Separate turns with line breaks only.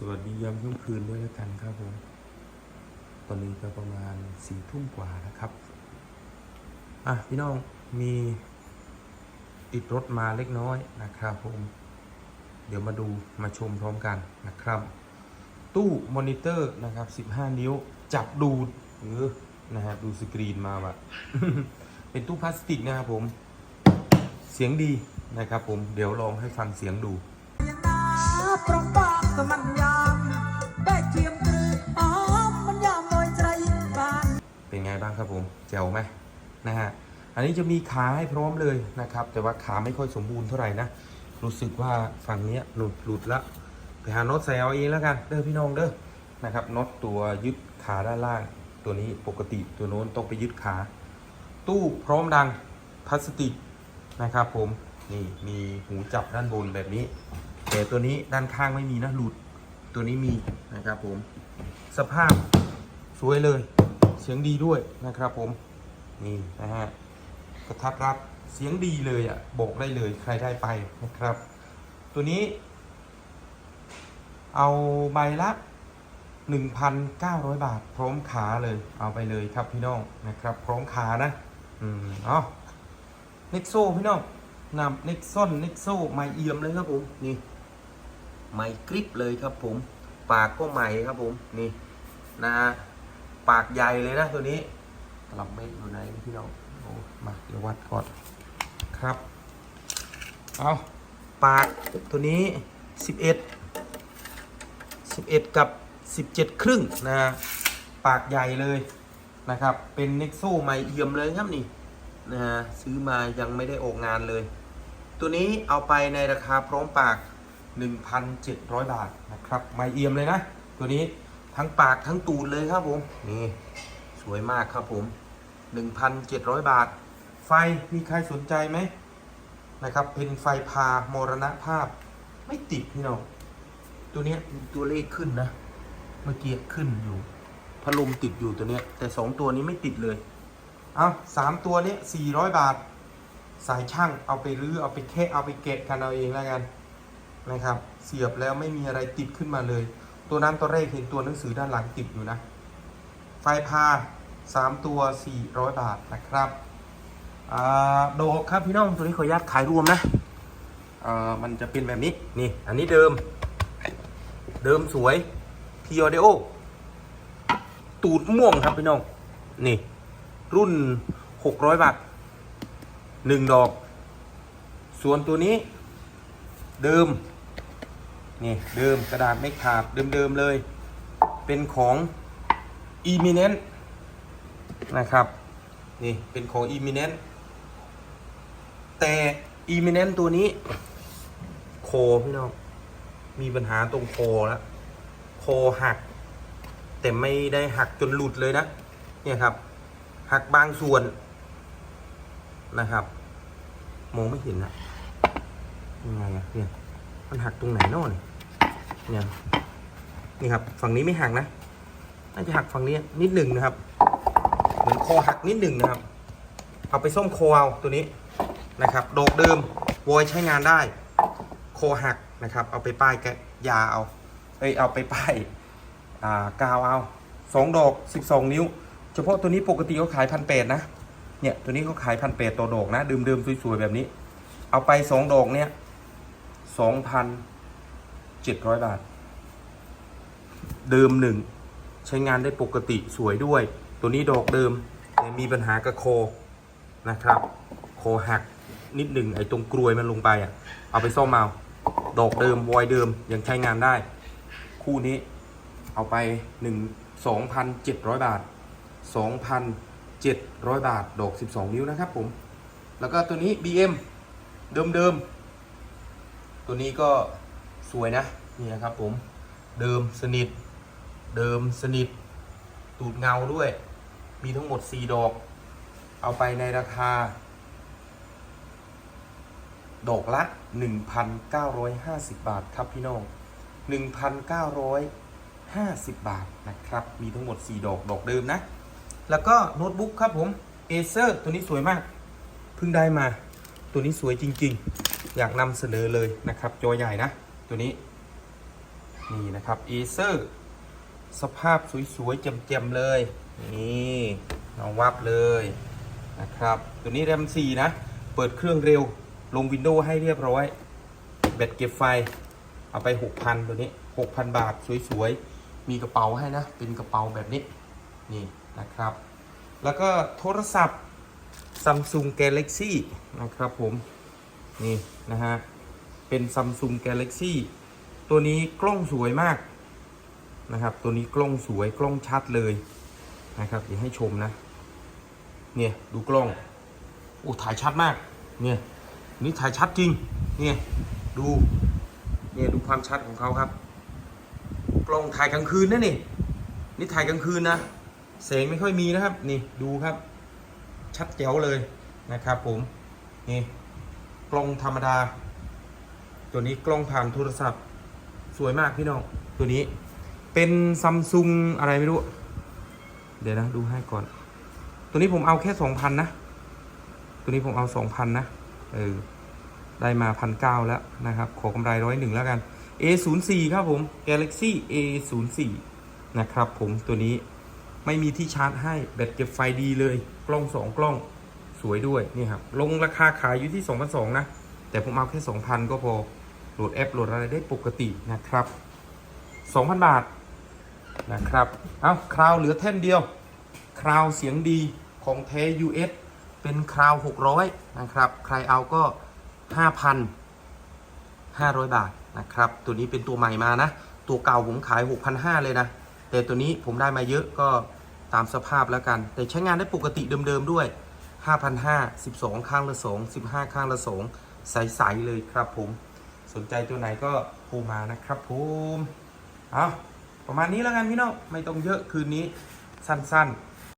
สวัสดียามค่ำคืนด้วยแล้วกันครับผม ตอนนี้ก็ประมาณสี่ทุ่มกว่านะครับ อะพี่น้องมีติดรถมาเล็กน้อยนะครับผม เดี๋ยวมาดูมาชมพร้อมกันนะครับ ตู้มอนิเตอร์นะครับ 15 นิ้ว จับดูดหรือนะฮะดูสกรีนมาว่ะ เป็นตู้พลาสติกนะครับผม เสียงดีนะครับผม เดี๋ยวลองให้ฟังเสียงดู
สมันยามแบกเทียมตรึอ้อมมันยามลอยใจบาน
เป็นไงบ้างครับผมเจ๋วไหมนะฮะ อันนี้จะมีขาให้พร้อมเลยนะครับ แต่ว่าขาไม่ค่อยสมบูรณ์เท่าไหร่นะ รู้สึกว่าฝั่งนี้หลุดหลุดละ ไปหาน็อตใส่เอาเองแล้วกัน เด้อพี่น้องเด้อ นะครับ น็อตตัวยึดขาด้านล่าง ตัวนี้ปกติตัวโน้นต้องไปยึดขา ตู้พร้อมดังพลาสติกนะครับผม นี่มีหูจับด้านบนแบบนี้ แต่ตัวนี้ด้านข้างไม่มีนะหลุดตัวนี้มีนะครับผม สภาพสวยเลย เสียงดีด้วยนะครับผม นี่นะฮะกระทัดรัดเสียงดีเลยอะบอกได้เลยใครได้ไปนะครับ ตัวนี้ เอาใบละ 1,900 บาท พร้อมขาเลย เอาไปเลยครับพี่น้องนะครับ พร้อมขานะ อืมเอเน็กโซพี่น้องนำเน็กซอนเน็กโซไมเอี่ยมเลยครับผม นี่ ไม้กริปเลยครับผม ปากก็ใหม่ครับผมนี่นะฮะปากใหญ่เลยนะตัวนี้ตลับเมตรอยู่ไหนพี่น้องโอ้มาเดี๋ยววัดก่อนครับเอาปากตัวนี้ 11 11 กับ 17 ครึ่งนะฮะปากใหญ่เลยนะครับ เป็นเน็กโซใหม่เอี่ยมเลยครับนี่นะฮะซื้อมายังไม่ได้ออกงานเลย ตัวนี้เอาไปในราคาพร้อมปาก 1,700 บาทนะครับใหม่เอี่ยมเลยนะ ตัวนี้ทั้งปากทั้งตูดเลยครับผม นี่ สวยมากครับผม 1,700 บาท ไฟมีใครสนใจไหมนะครับเป็นไฟพามรณภาพ ไม่ติดพี่น้องตัวนี้ตัวเลขขึ้นนะ เมื่อกี้ขึ้นอยู่พัดลมติดอยู่ตัวเนี้ย แต่สองตัวนี้ไม่ติดเลย เอาสามตัวเนี้ยสี่ร้อยบาท สายช่างเอาไปรื้อเอาไปแคะเอาไปแกะกันเอาเองแล้วกัน นะครับ เสียบแล้วไม่มีอะไรติดขึ้นมาเลย ตัวนั้นตัวแรกเห็นตัวหนังสือด้านหลังติดอยู่นะ ไฟพาสามตัวสี่ร้อยบาทนะครับอ่าโดกครับพี่น้องตัวนี้ขออนุญาตขายรวมนะมันจะเป็นแบบนี้นี่ อันนี้เดิม เดิมสวยพีออเดโอตูดม่วงครับพี่น้อง นี่ รุ่น 600 บาทหนึ่งดอก ส่วนตัวนี้ เดิม นี่เดิมกระดาษไม่ขาดเดิมๆเลย เป็นของ e m i n e n t นะครับนี่เป็นของ e m i n e n t แต่ e m i n e n t ตัวนี้โคพี่น้องมีปัญหาตรงโคแล้วโคหัก แต่ไม่ได้หักจนหลุดเลยนะเนี่ยครับ หักบางส่วนนะครับมองไม่เห็นนะยังไงอะเนี่ยมันหักตรงไหนเนอะเนี่ย เนี่ยนี่ครับ ฝั่งนี้ไม่หักนะน่าจะหักฝั่งนี้นิดหนึ่งนะครับ เหมือนคอหักนิดหนึ่งนะครับ เอาไปส้มโคเอาตัวนี้นะครับดอกเดิมวอยใช้งานได้ โคอหักนะครับ เอาไปป้ายแกยาเอาเอ้ยเอาไปป้ายอ่ากาวเอาสองดอกสิบสองนิ้ว เฉพาะตัวนี้ปกติเขาขายพันแปดนะเนี่ยตัวนี้เขาขายพันแปดต่อดอกนะเดิมๆสวยๆแบบนี้ เอาไปสองดอกเนี่ยสองพัน เจ็ดร้อยบาท เดิมหนึ่ง ใช้งานได้ปกติสวยด้วย ตัวนี้ดอกเดิมแต่มีปัญหากับโคนะครับ โคหักนิดหนึ่งไอ้ตรงกรวยมันลงไปอะ เอาไปซ่อมเอาดอกเดิมวอยเดิมยังใช้งานได้ คู่นี้เอาไปหนึ่งสองพันเจ็ดร้อยบาทสองพันเจ็ดร้อยบาท ดอกสิบสองนิ้วนะครับผม แล้วก็ตัวนี้ BM เดิมเดิมๆตัวนี้ก็ สวยนะนี่นะครับผมเดิมสนิท เดิมสนิท ตูดเงาด้วย มีทั้งหมด 4 ดอก เอาไปในราคา ดอกละ 1,950 บาทครับพี่น้อง 1,950 บาทนะครับ มีทั้งหมด 4 ดอกดอกเดิมนะ แล้วก็โน้ตบุ๊กครับผม Acer ตัวนี้สวยมาก เพิ่งได้มา ตัวนี้สวยจริงๆ อยากนำเสนอเลยนะครับ จอใหญ่นะ ตัวนี้ นี่นะครับเอเซอร์สภาพสวยๆเจ็มๆเลย นี่เอาวับเลยนะครับ ตัวนี้แรม4นะ เปิดเครื่องเร็ว ลงวินโดว์ให้เรียบร้อย แบตเก็บไฟ เอาไป 6,000 ตัวนี้ 6,000 บาทสวยๆ มีกระเป๋าให้นะ เป็นกระเป๋าแบบนี้ นี่นะครับ แล้วก็โทรศัพท์ Samsung Galaxy นะครับผม นี่นะฮะ เป็น Samsung Galaxy ตัวนี้กล้องสวยมากนะครับ ตัวนี้กล้องสวยกล้องชัดเลยนะครับเดี๋ยวให้ชมนะ เนี่ยดูกล้องโอ้ถ่ายชัดมาก เนี่ยนี่ถ่ายชัดจริง เนี่ยดูเนี่ยดูความชัดของเขาครับ กล้องถ่ายกลางคืนนะนี่นี่ถ่ายกลางคืนนะแสงไม่ค่อยมีนะครับ นี่ดูครับ ชัดแจ๋วเลยนะครับผมนี่กล้องธรรมดา ตัวนี้กล้องผ่านโทรศัพท์ สวยมากพี่น้อง ตัวนี้เป็นซัมซุงอะไรไม่รู้ เดี๋ยวนะดูให้ก่อน ตัวนี้ผมเอาแค่สองพันนะ ตัวนี้ผมเอาสองพันนะ เออ ได้มาพันเก้าแล้วนะครับ ขอกำไรร้อยหนึ่งแล้วกัน A04 ครับผม Galaxy A04 นะครับผมตัวนี้ไม่มีที่ชาร์จให้แบตเก็บไฟดีเลย กล้องสองกล้องสวยด้วยนี่ครับ ลงราคาขายอยู่ที่2,200นะ แต่ผมเอาแค่ 2,000 ก็พอ โหลดแอปโหลดอะไรได้ปกตินะครับ 2,000 บาทนะครับ เอาคราวเหลือแท่นเดียว คราวเสียงดีของแท้ US เป็นคราว 600 นะครับ ใครเอาก็5,000 500 บาทนะครับ ตัวนี้เป็นตัวใหม่มานะ ตัวเก่าผมขาย 6,500 เลยนะ แต่ตัวนี้ผมได้มาเยอะก็ตามสภาพแล้วกัน แต่ใช้งานได้ปกติเดิมๆด้วย 5,500 12 ข้างละ 2 15 ข้างละ 2 ใสๆเลยครับผม สนใจตัวไหนก็โทรมานะครับผมเอาประมาณนี้แล้วกันพี่น้องไม่ต้องเยอะคืนนี้สั้นๆ